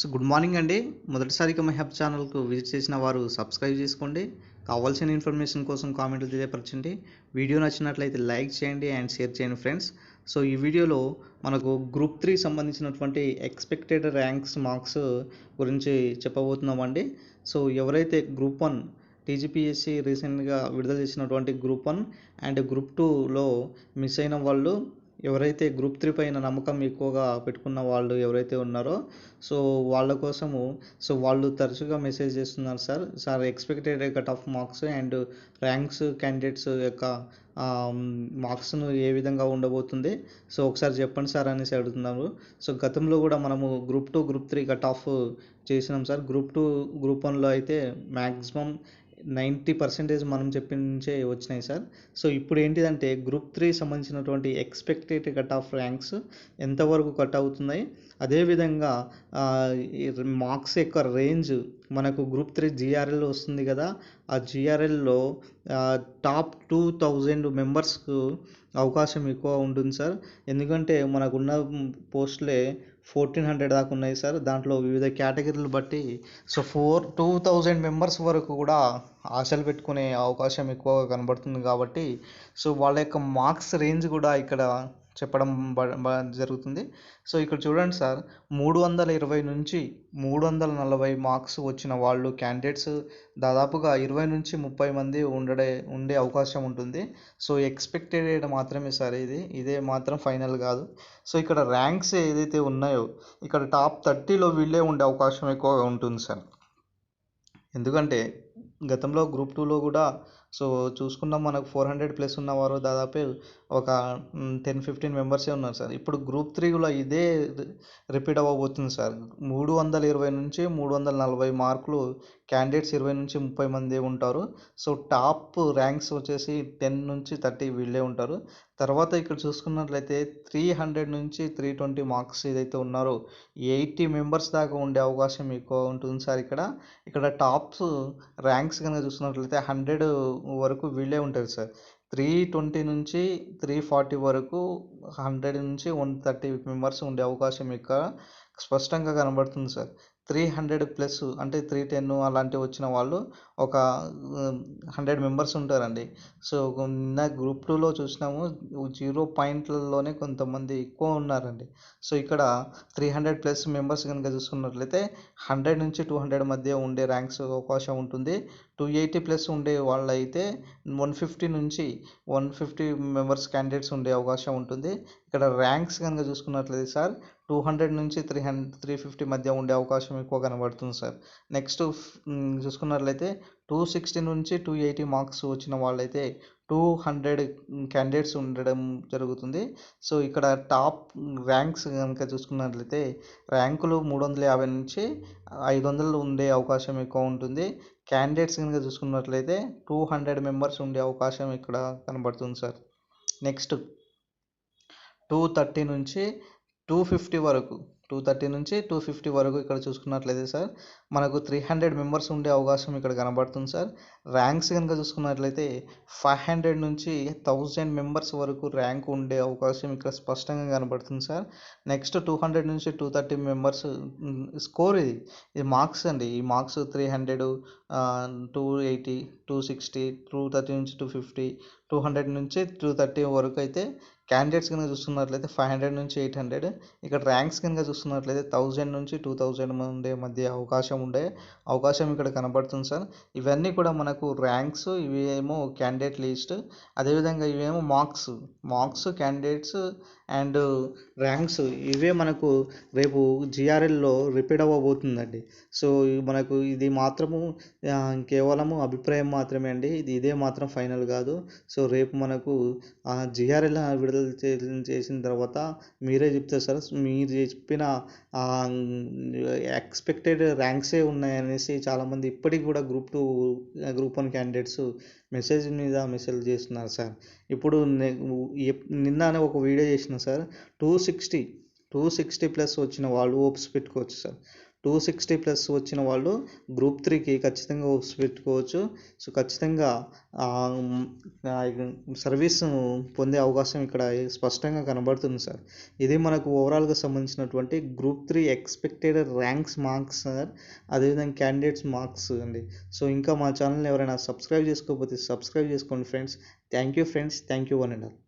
So good morning అండి. మొదటిసారిగా my hub ఛానల్కు విజిట్ చేసిన వారు సబ్స్క్రైబ్ చేసుకోండి. కావాల్సిన ఇన్ఫర్మేషన్ కోసం కామెంట్లు తెలియపరచండి. వీడియో నచ్చినట్లయితే లైక్ చేయండి అండ్ షేర్ చేయండి ఫ్రెండ్స్. సో ఈ వీడియోలో మనకు గ్రూప్ త్రీ సంబంధించినటువంటి ఎక్స్పెక్టెడ్ ర్యాంక్స్ మార్క్స్ గురించి చెప్పబోతున్నామండి. సో ఎవరైతే గ్రూప్ వన్ టీజీపీఎస్సీ రీసెంట్గా విడుదల చేసినటువంటి గ్రూప్ వన్ అండ్ గ్రూప్ టూలో మిస్ అయిన వాళ్ళు ఎవరైతే గ్రూప్ త్రీ పైన నమ్మకం ఎక్కువగా పెట్టుకున్న వాళ్ళు ఎవరైతే ఉన్నారో సో వాళ్ళ కోసము సో వాళ్ళు తరచుగా మెసేజ్ చేస్తున్నారు sir sir expected cut off marks and ranks candidates యొక్క మార్క్స్ను ఏ విధంగా ఉండబోతుంది? సో ఒకసారి చెప్పండి సార్ అనేసి అడుగుతున్నారు. సో గతంలో కూడా మనము group two group three cut off చేసినాం సార్ గ్రూప్ టూ గ్రూప్ వన్లో అయితే మ్యాక్సిమం నైంటీ పర్సెంటేజ్ మనం చెప్పించే వచ్చినాయి సార్. సో ఇప్పుడు ఏంటిదంటే గ్రూప్ త్రీ సంబంధించినటువంటి ఎక్స్పెక్టెడ్ కట్ ఆఫ్ ర్యాంక్స్ ఎంతవరకు కట్ అవుతున్నాయి? అదేవిధంగా మార్క్స్ యొక్క రేంజ్ మనకు గ్రూప్ త్రీ జిఆర్ఎల్ వస్తుంది కదా. ఆ జిఆర్ఎల్లో టాప్ టూ థౌజండ్ మెంబర్స్కు అవకాశం ఎక్కువ ఉంటుంది సార్. ఎందుకంటే మనకున్న పోస్టులే ఫోర్టీన్ హండ్రెడ్ దాకా ఉన్నాయి సార్. దాంట్లో వివిధ కేటగిరీలు బట్టి so four two thousand members వరకు కూడా ఆశలు పెట్టుకునే అవకాశం ఎక్కువగా కనబడుతుంది కాబట్టి సో వాళ్ళ యొక్క మార్క్స్ రేంజ్ కూడా ఇక్కడ చెప్పడం జరుగుతుంది. సో ఇక్కడ చూడండి సార్ మూడు వందల ఇరవై నుంచి మూడు వందల నలభై మార్క్స్ వచ్చిన వాళ్ళు క్యాండిడేట్స్ దాదాపుగా ఇరవై నుంచి ముప్పై మంది ఉండడే ఉండే అవకాశం ఉంటుంది. సో ఎక్స్పెక్టెడ్ మాత్రమే సార్ ఇది. ఇదే మాత్రం ఫైనల్ కాదు. సో ఇక్కడ ర్యాంక్స్ ఏదైతే ఉన్నాయో ఇక్కడ టాప్ థర్టీలో వీళ్ళే ఉండే అవకాశం ఎక్కువగా ఉంటుంది సార్. ఎందుకంటే గతంలో గ్రూప్ టూలో కూడా సో చూసుకున్నాం మనకు ఫోర్ హండ్రెడ్ ప్లస్ ఉన్నవారు దాదాపు ఒక టెన్ ఫిఫ్టీన్ మెంబర్సే ఉన్నారు సార్. ఇప్పుడు గ్రూప్ త్రీలో ఇదే రిపీట్ అవ్వబోతుంది సార్. మూడు వందల ఇరవై నుంచి మూడు వందల నలభై మార్కులు క్యాండిడేట్స్ ఇరవై నుంచి ముప్పై మంది ఉంటారు. సో టాప్ ర్యాంక్స్ వచ్చేసి టెన్ నుంచి థర్టీ వీళ్ళే ఉంటారు. తర్వాత ఇక్కడ చూసుకున్నట్లయితే త్రీ హండ్రెడ్ నుంచి త్రీ ట్వంటీ మార్క్స్ ఏదైతే ఉన్నారో ఎయిటీ మెంబర్స్ దాకా ఉండే అవకాశం ఎక్కువ ఉంటుంది సార్ ఇక్కడ. ఇక్కడ టాప్స్ ర్యాంక్స్ కనుక చూసుకున్నట్లయితే హండ్రెడ్ వరకు వీళ్ళే ఉంటారు సార్. త్రీ ట్వంటీ నుంచి త్రీ ఫార్టీ వరకు హండ్రెడ్ నుంచి వన్ థర్టీ మెంబర్స్ ఉండే అవకాశం ఇక్కడ స్పష్టంగా కనబడుతుంది సార్. త్రీ హండ్రెడ్ ప్లస్ అంటే త్రీ టెన్ అలాంటివి వచ్చిన వాళ్ళు ఒక హండ్రెడ్ మెంబర్స్ ఉంటారండి. సో నిన్న గ్రూప్ టూలో చూసినాము జీరో పాయింట్లలోనే కొంతమంది ఎక్కువ ఉన్నారండి. సో ఇక్కడ త్రీ హండ్రెడ్ ప్లస్ మెంబర్స్ కనుక చూసుకున్నట్లయితే హండ్రెడ్ నుంచి టూ హండ్రెడ్ మధ్య ఉండే ర్యాంక్స్ అవకాశం ఉంటుంది. టూ ఎయిటీ ప్లస్ ఉండే వాళ్ళైతే వన్ ఫిఫ్టీ నుంచి వన్ ఫిఫ్టీ మెంబర్స్ క్యాండిడేట్స్ ఉండే అవకాశం ఉంటుంది. ఇక్కడ ర్యాంక్స్ కనుక చూసుకున్నట్లయితే సార్ టూ హండ్రెడ్ నుంచి త్రీ హండ్రెడ్ త్రీ ఫిఫ్టీ మధ్య ఉండే అవకాశం ఎక్కువ కనబడుతుంది సార్. నెక్స్ట్ చూసుకున్నట్లయితే టూ సిక్స్టీ నుంచి టూ ఎయిటీ మార్క్స్ వచ్చిన వాళ్ళైతే టూ హండ్రెడ్ క్యాండిడేట్స్ ఉండడం జరుగుతుంది. సో ఇక్కడ టాప్ ర్యాంక్స్ కనుక చూసుకున్నట్లయితే ర్యాంకులు మూడు వందల యాభై నుంచి ఐదు వందలు ఉండే అవకాశం ఎక్కువ ఉంటుంది. క్యాండిడేట్స్ కనుక చూసుకున్నట్లయితే టూ హండ్రెడ్ మెంబర్స్ ఉండే అవకాశం ఇక్కడ కనబడుతుంది సార్. నెక్స్ట్ టూ థర్టీ నుంచి టూ ఫిఫ్టీ వరకు టూ థర్టీ నుంచి టూ ఫిఫ్టీ వరకు ఇక్కడ చూసుకున్నట్లయితే సార్ మనకు త్రీ హండ్రెడ్ మెంబర్స్ ఉండే అవకాశం ఇక్కడ కనబడుతుంది సార్. ర్యాంక్స్ కనుక చూసుకున్నట్లయితే ఫైవ్ హండ్రెడ్ నుంచి థౌజండ్ మెంబర్స్ వరకు ర్యాంక్ ఉండే అవకాశం ఇక్కడ స్పష్టంగా కనబడుతుంది సార్. నెక్స్ట్ టూ హండ్రెడ్ నుంచి టూ థర్టీ మెంబర్స్ స్కోర్ ఇది. ఇది మార్క్స్ అండి. ఈ marks three hundred two eighty two sixty two thirty నుంచి టూ ఫిఫ్టీ టూ హండ్రెడ్ నుంచి టూ థర్టీ వరకు అయితే క్యాండిడేట్స్ కనుక చూస్తున్నట్లయితే ఫైవ్ హండ్రెడ్ నుంచి ఎయిట్ హండ్రెడ్ ఇక్కడ ర్యాంక్స్ కనుక చూస్తున్నట్లయితే థౌజండ్ నుంచి టూ థౌజండ్ ఉండే మధ్య అవకాశం ఉండే అవకాశం ఇక్కడ కనబడుతుంది సార్. ఇవన్నీ కూడా మనకు ర్యాంక్స్ ఇవేమో క్యాండిడేట్ లిస్ట్ అదేవిధంగా ఇవేమో marks marks candidates and ranks ఇవే మనకు రేపు జిఆర్ఎల్లో రిపీట్ అవ్వబోతుందండి. సో మనకు ఇది మాత్రము కేవలము అభిప్రాయం మాత్రమే అండి. ఇది ఇదే మాత్రం ఫైనల్ కాదు. సో రేపు మనకు జిఆర్ఎల్ విడుదల చేసిన తర్వాత మీరే చెప్తారు సార్. మీరు చెప్పిన ఎక్స్పెక్టెడ్ ర్యాంక్సే ఉన్నాయనేసి చాలామంది ఇప్పటికి కూడా group two group one candidates message మీద మెసేజ్ చేస్తున్నారు సార్. ఇప్పుడు నిన్ననే ఒక వీడియో చేసిన sir two sixty two sixty plus వచ్చిన వాళ్ళు ఓప్స్ పెట్టుకోవచ్చు సార్. టూ సిక్స్టీ ప్లస్ వచ్చిన వాళ్ళు గ్రూప్ త్రీకి ఖచ్చితంగా పెట్టుకోవచ్చు. సో ఖచ్చితంగా సర్వీస్ను పొందే అవకాశం ఇక్కడ స్పష్టంగా కనబడుతుంది సార్. ఇది మనకు ఓవరాల్గా సంబంధించినటువంటి group three expected ranks marks sir. అదేవిధంగా క్యాండిడేట్స్ మార్క్స్ అండి. సో ఇంకా మా ఛానల్ని ఎవరైనా సబ్స్క్రైబ్ చేసుకోకపోతే సబ్స్క్రైబ్ చేసుకోండి friends. Thank you friends. Thank you one and all.